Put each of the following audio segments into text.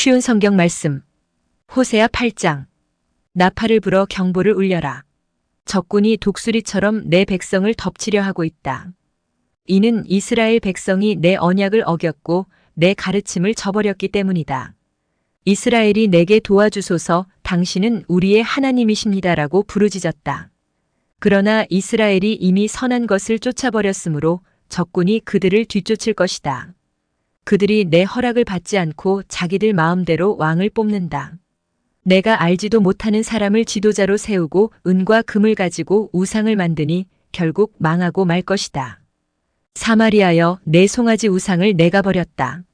쉬운 성경 말씀. 호세아 8장. 나팔을 불어 경보를 울려라. 적군이 독수리처럼 내 백성을 덮치려 하고 있다. 이는 이스라엘 백성이 내 언약을 어겼고 내 가르침을 저버렸기 때문이다. 이스라엘이 내게 도와주소서 당신은 우리의 하나님이십니다라고 부르짖었다. 그러나 이스라엘이 이미 선한 것을 쫓아버렸으므로 적군이 그들을 뒤쫓을 것이다. 그들이 내 허락을 받지 않고 자기들 마음대로 왕을 뽑는다. 내가 알지도 못하는 사람을 지도자로 세우고 은과 금을 가지고 우상을 만드니 결국 망하고 말 것이다. 사마리아여 내 송아지 우상을 내가 버렸다.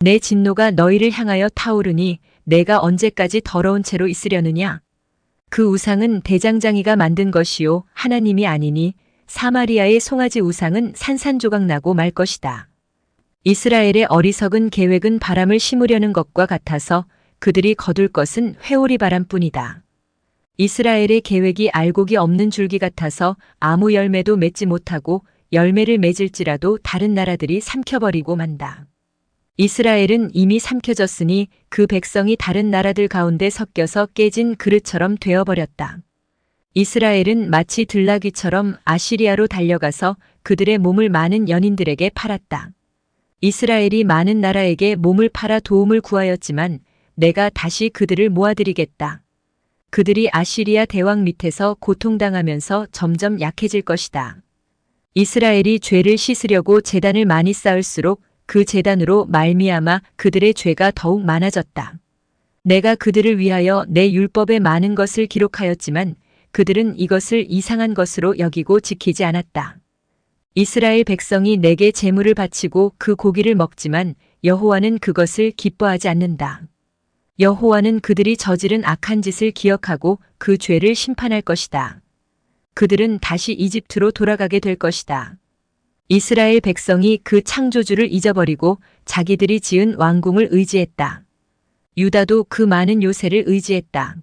내 진노가 너희를 향하여 타오르니 내가 언제까지 더러운 채로 있으려느냐? 그 우상은 대장장이가 만든 것이요 하나님이 아니니 사마리아의 송아지 우상은 산산조각 나고 말 것이다. 이스라엘의 어리석은 계획은 바람을 심으려는 것과 같아서 그들이 거둘 것은 회오리 바람뿐이다. 이스라엘의 계획이 알곡이 없는 줄기 같아서 아무 열매도 맺지 못하고 열매를 맺을지라도 다른 나라들이 삼켜버리고 만다. 이스라엘은 이미 삼켜졌으니 그 백성이 다른 나라들 가운데 섞여서 깨진 그릇처럼 되어버렸다. 이스라엘은 마치 들나귀처럼 아시리아로 달려가서 그들의 몸을 많은 연인들에게 팔았다. 이스라엘이 많은 나라에게 몸을 팔아 도움을 구하였지만 내가 다시 그들을 모아드리겠다. 그들이 아시리아 대왕 밑에서 고통당하면서 점점 약해질 것이다. 이스라엘이 죄를 씻으려고 재단을 많이 쌓을수록 그 재단으로 말미암아 그들의 죄가 더욱 많아졌다. 내가 그들을 위하여 내 율법에 많은 것을 기록하였지만 그들은 이것을 이상한 것으로 여기고 지키지 않았다. 이스라엘 백성이 내게 제물을 바치고 그 고기를 먹지만 여호와는 그것을 기뻐하지 않는다. 여호와는 그들이 저지른 악한 짓을 기억하고 그 죄를 심판할 것이다. 그들은 다시 이집트로 돌아가게 될 것이다. 이스라엘 백성이 그 창조주를 잊어버리고 자기들이 지은 왕궁을 의지했다. 유다도 그 많은 요새를 의지했다.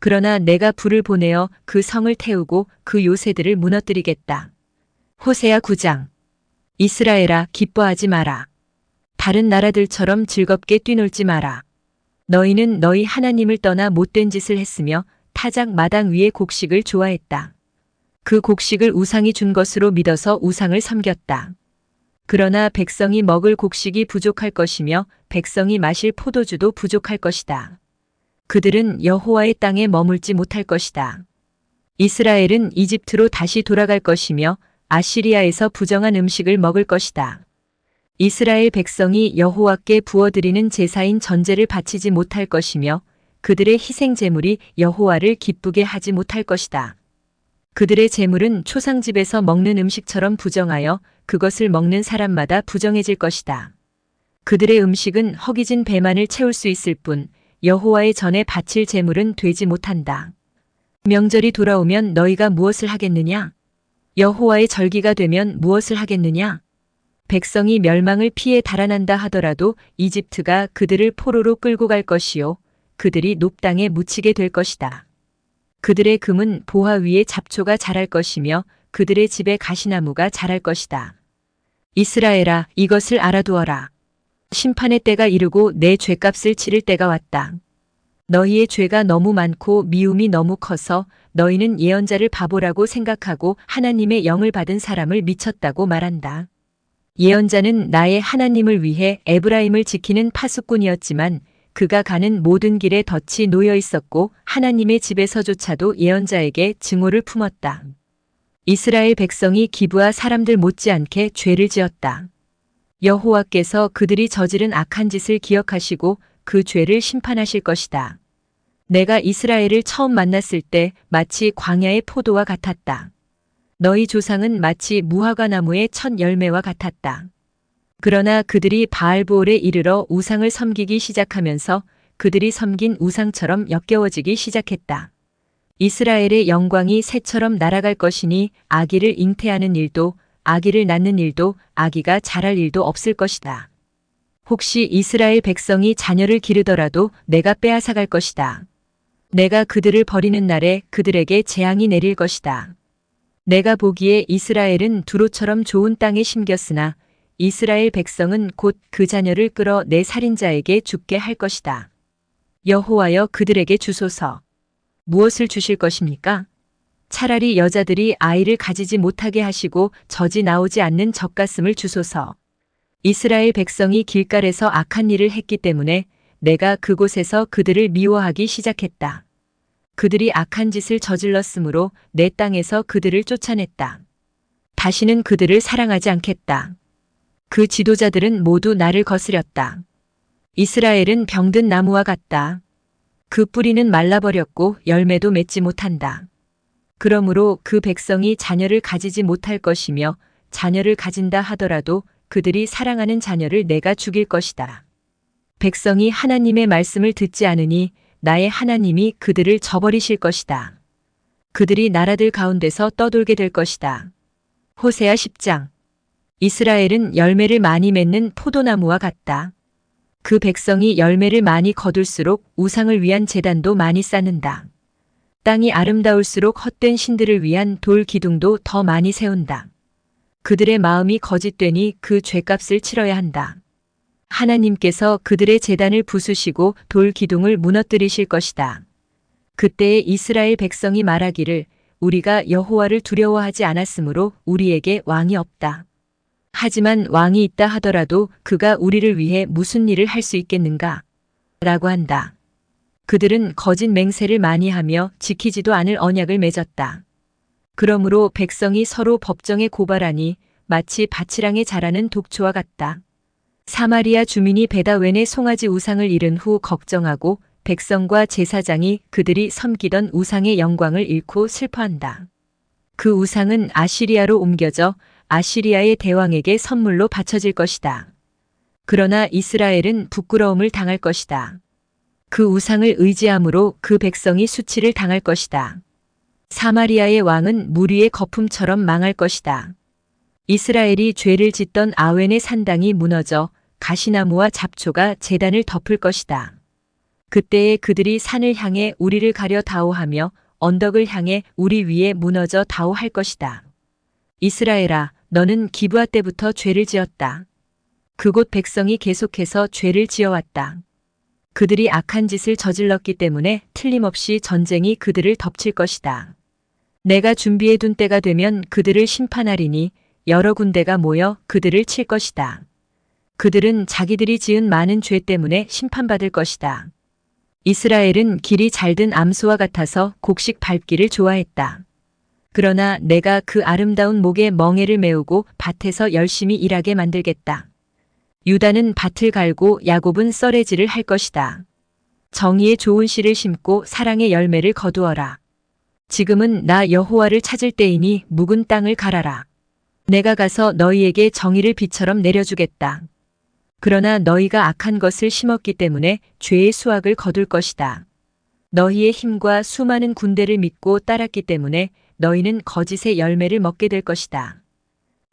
그러나 내가 불을 보내어 그 성을 태우고 그 요새들을 무너뜨리겠다. 호세아 9장. 이스라엘아 기뻐하지 마라. 다른 나라들처럼 즐겁게 뛰놀지 마라. 너희는 너희 하나님을 떠나 못된 짓을 했으며 타작 마당 위의 곡식을 좋아했다. 그 곡식을 우상이 준 것으로 믿어서 우상을 섬겼다. 그러나 백성이 먹을 곡식이 부족할 것이며 백성이 마실 포도주도 부족할 것이다. 그들은 여호와의 땅에 머물지 못할 것이다. 이스라엘은 이집트로 다시 돌아갈 것이며 아시리아에서 부정한 음식을 먹을 것이다. 이스라엘 백성이 여호와께 부어드리는 제사인 전제를 바치지 못할 것이며 그들의 희생 제물이 여호와를 기쁘게 하지 못할 것이다. 그들의 제물은 초상집에서 먹는 음식처럼 부정하여 그것을 먹는 사람마다 부정해질 것이다. 그들의 음식은 허기진 배만을 채울 수 있을 뿐 여호와의 전에 바칠 제물은 되지 못한다. 명절이 돌아오면 너희가 무엇을 하겠느냐? 여호와의 절기가 되면 무엇을 하겠느냐? 백성이 멸망을 피해 달아난다 하더라도 이집트가 그들을 포로로 끌고 갈 것이요. 그들이 높당에 묻히게 될 것이다. 그들의 금은 보화 위에 잡초가 자랄 것이며 그들의 집에 가시나무가 자랄 것이다. 이스라엘아 이것을 알아두어라. 심판의 때가 이르고 내 죄값을 치를 때가 왔다. 너희의 죄가 너무 많고 미움이 너무 커서 너희는 예언자를 바보라고 생각하고 하나님의 영을 받은 사람을 미쳤다고 말한다. 예언자는 나의 하나님을 위해 에브라임을 지키는 파수꾼이었지만 그가 가는 모든 길에 덫이 놓여 있었고 하나님의 집에서조차도 예언자에게 증오를 품었다. 이스라엘 백성이 기부와 사람들 못지않게 죄를 지었다. 여호와께서 그들이 저지른 악한 짓을 기억하시고 그 죄를 심판하실 것이다. 내가 이스라엘을 처음 만났을 때 마치 광야의 포도와 같았다. 너희 조상은 마치 무화과 나무의 첫 열매와 같았다. 그러나 그들이 바알보올에 이르러 우상을 섬기기 시작하면서 그들이 섬긴 우상처럼 역겨워지기 시작했다. 이스라엘의 영광이 새처럼 날아갈 것이니 아기를 잉태하는 일도 아기를 낳는 일도 아기가 자랄 일도 없을 것이다. 혹시 이스라엘 백성이 자녀를 기르더라도 내가 빼앗아갈 것이다. 내가 그들을 버리는 날에 그들에게 재앙이 내릴 것이다. 내가 보기에 이스라엘은 두로처럼 좋은 땅에 심겼으나 이스라엘 백성은 곧 그 자녀를 끌어 내 살인자에게 죽게 할 것이다. 여호와여 그들에게 주소서. 무엇을 주실 것입니까? 차라리 여자들이 아이를 가지지 못하게 하시고 젖이 나오지 않는 젖가슴을 주소서. 이스라엘 백성이 길갈에서 악한 일을 했기 때문에 내가 그곳에서 그들을 미워하기 시작했다. 그들이 악한 짓을 저질렀으므로 내 땅에서 그들을 쫓아냈다. 다시는 그들을 사랑하지 않겠다. 그 지도자들은 모두 나를 거스렸다. 이스라엘은 병든 나무와 같다. 그 뿌리는 말라버렸고 열매도 맺지 못한다. 그러므로 그 백성이 자녀를 가지지 못할 것이며 자녀를 가진다 하더라도 그들이 사랑하는 자녀를 내가 죽일 것이다. 백성이 하나님의 말씀을 듣지 않으니 나의 하나님이 그들을 저버리실 것이다. 그들이 나라들 가운데서 떠돌게 될 것이다. 호세아 10장 이스라엘은 열매를 많이 맺는 포도나무와 같다. 그 백성이 열매를 많이 거둘수록 우상을 위한 재단도 많이 쌓는다. 땅이 아름다울수록 헛된 신들을 위한 돌 기둥도 더 많이 세운다. 그들의 마음이 거짓되니 그 죄값을 치러야 한다. 하나님께서 그들의 재단을 부수시고 돌 기둥을 무너뜨리실 것이다. 그때에 이스라엘 백성이 말하기를 우리가 여호와를 두려워하지 않았으므로 우리에게 왕이 없다. 하지만 왕이 있다 하더라도 그가 우리를 위해 무슨 일을 할 수 있겠는가? 라고 한다. 그들은 거짓 맹세를 많이 하며 지키지도 않을 언약을 맺었다. 그러므로 백성이 서로 법정에 고발하니 마치 바치랑에 자라는 독초와 같다. 사마리아 주민이 베다웬의 송아지 우상을 잃은 후 걱정하고 백성과 제사장이 그들이 섬기던 우상의 영광을 잃고 슬퍼한다. 그 우상은 아시리아로 옮겨져 아시리아의 대왕에게 선물로 바쳐질 것이다. 그러나 이스라엘은 부끄러움을 당할 것이다. 그 우상을 의지함으로 그 백성이 수치를 당할 것이다. 사마리아의 왕은 무리의 거품처럼 망할 것이다. 이스라엘이 죄를 짓던 아웬의 산당이 무너져 가시나무와 잡초가 재단을 덮을 것이다. 그때에 그들이 산을 향해 우리를 가려 다오하며 언덕을 향해 우리 위에 무너져 다오할 것이다. 이스라엘아, 너는 기브아 때부터 죄를 지었다. 그곳 백성이 계속해서 죄를 지어왔다. 그들이 악한 짓을 저질렀기 때문에 틀림없이 전쟁이 그들을 덮칠 것이다. 내가 준비해 둔 때가 되면 그들을 심판하리니 여러 군데가 모여 그들을 칠 것이다. 그들은 자기들이 지은 많은 죄 때문에 심판받을 것이다. 이스라엘은 길이 잘든 암소와 같아서 곡식 밟기를 좋아했다. 그러나 내가 그 아름다운 목에 멍에를 메우고 밭에서 열심히 일하게 만들겠다. 유다는 밭을 갈고 야곱은 썰애질을 할 것이다. 정의의 좋은 씨를 심고 사랑의 열매를 거두어라. 지금은 나 여호와를 찾을 때이니 묵은 땅을 갈아라. 내가 가서 너희에게 정의를 비처럼 내려주겠다. 그러나 너희가 악한 것을 심었기 때문에 죄의 수확을 거둘 것이다. 너희의 힘과 수많은 군대를 믿고 따랐기 때문에 너희는 거짓의 열매를 먹게 될 것이다.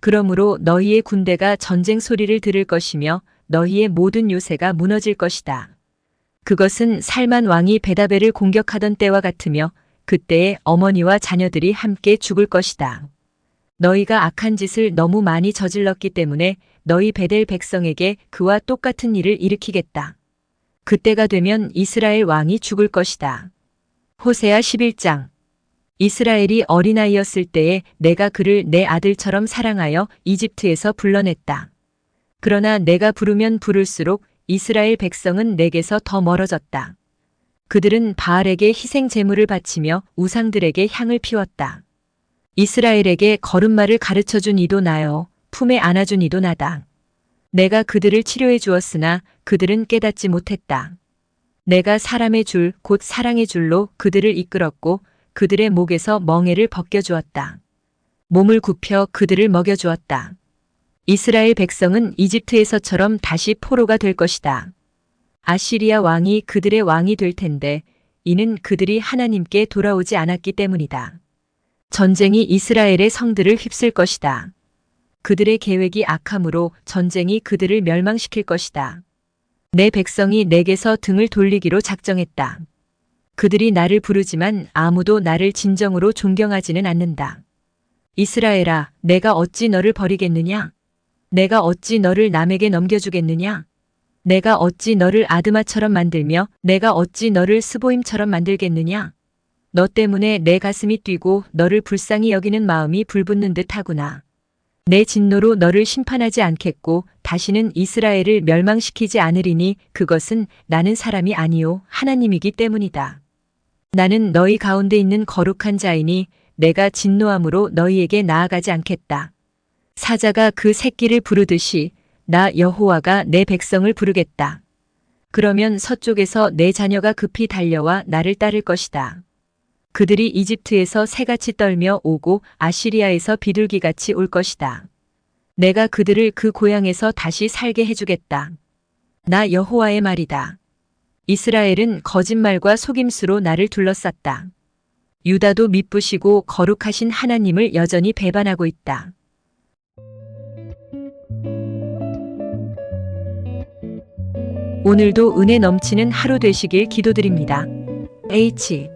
그러므로 너희의 군대가 전쟁 소리를 들을 것이며 너희의 모든 요새가 무너질 것이다. 그것은 살만 왕이 베다벨을 공격하던 때와 같으며 그때에 어머니와 자녀들이 함께 죽을 것이다. 너희가 악한 짓을 너무 많이 저질렀기 때문에 너희 베델 백성에게 그와 똑같은 일을 일으키겠다. 그때가 되면 이스라엘 왕이 죽을 것이다. 호세아 11장 이스라엘이 어린아이였을 때에 내가 그를 내 아들처럼 사랑하여 이집트에서 불러냈다. 그러나 내가 부르면 부를수록 이스라엘 백성은 내게서 더 멀어졌다. 그들은 바알에게 희생 제물을 바치며 우상들에게 향을 피웠다. 이스라엘에게 걸음마를 가르쳐 준 이도 나요. 품에 안아준 이도 나다. 내가 그들을 치료해 주었으나 그들은 깨닫지 못했다. 내가 사람의 줄, 곧 사랑의 줄로 그들을 이끌었고 그들의 목에서 멍에를 벗겨주었다. 몸을 굽혀 그들을 먹여주었다. 이스라엘 백성은 이집트에서처럼 다시 포로가 될 것이다. 아시리아 왕이 그들의 왕이 될 텐데 이는 그들이 하나님께 돌아오지 않았기 때문이다. 전쟁이 이스라엘의 성들을 휩쓸 것이다. 그들의 계획이 악함으로 전쟁이 그들을 멸망시킬 것이다. 내 백성이 내게서 등을 돌리기로 작정했다. 그들이 나를 부르지만 아무도 나를 진정으로 존경하지는 않는다. 이스라엘아, 내가 어찌 너를 버리겠느냐? 내가 어찌 너를 남에게 넘겨주겠느냐? 내가 어찌 너를 아드마처럼 만들며 내가 어찌 너를 스보임처럼 만들겠느냐? 너 때문에 내 가슴이 뛰고 너를 불쌍히 여기는 마음이 불붙는 듯 하구나. 내 진노로 너를 심판하지 않겠고 다시는 이스라엘을 멸망시키지 않으리니 그것은 나는 사람이 아니요 하나님이기 때문이다. 나는 너희 가운데 있는 거룩한 자이니 내가 진노함으로 너희에게 나아가지 않겠다. 사자가 그 새끼를 부르듯이 나 여호와가 내 백성을 부르겠다. 그러면 서쪽에서 내 자녀가 급히 달려와 나를 따를 것이다. 그들이 이집트에서 새같이 떨며 오고 아시리아에서 비둘기같이 올 것이다. 내가 그들을 그 고향에서 다시 살게 해주겠다. 나 여호와의 말이다. 이스라엘은 거짓말과 속임수로 나를 둘러쌌다. 유다도 미쁘시고 거룩하신 하나님을 여전히 배반하고 있다. 오늘도 은혜 넘치는 하루 되시길 기도드립니다. H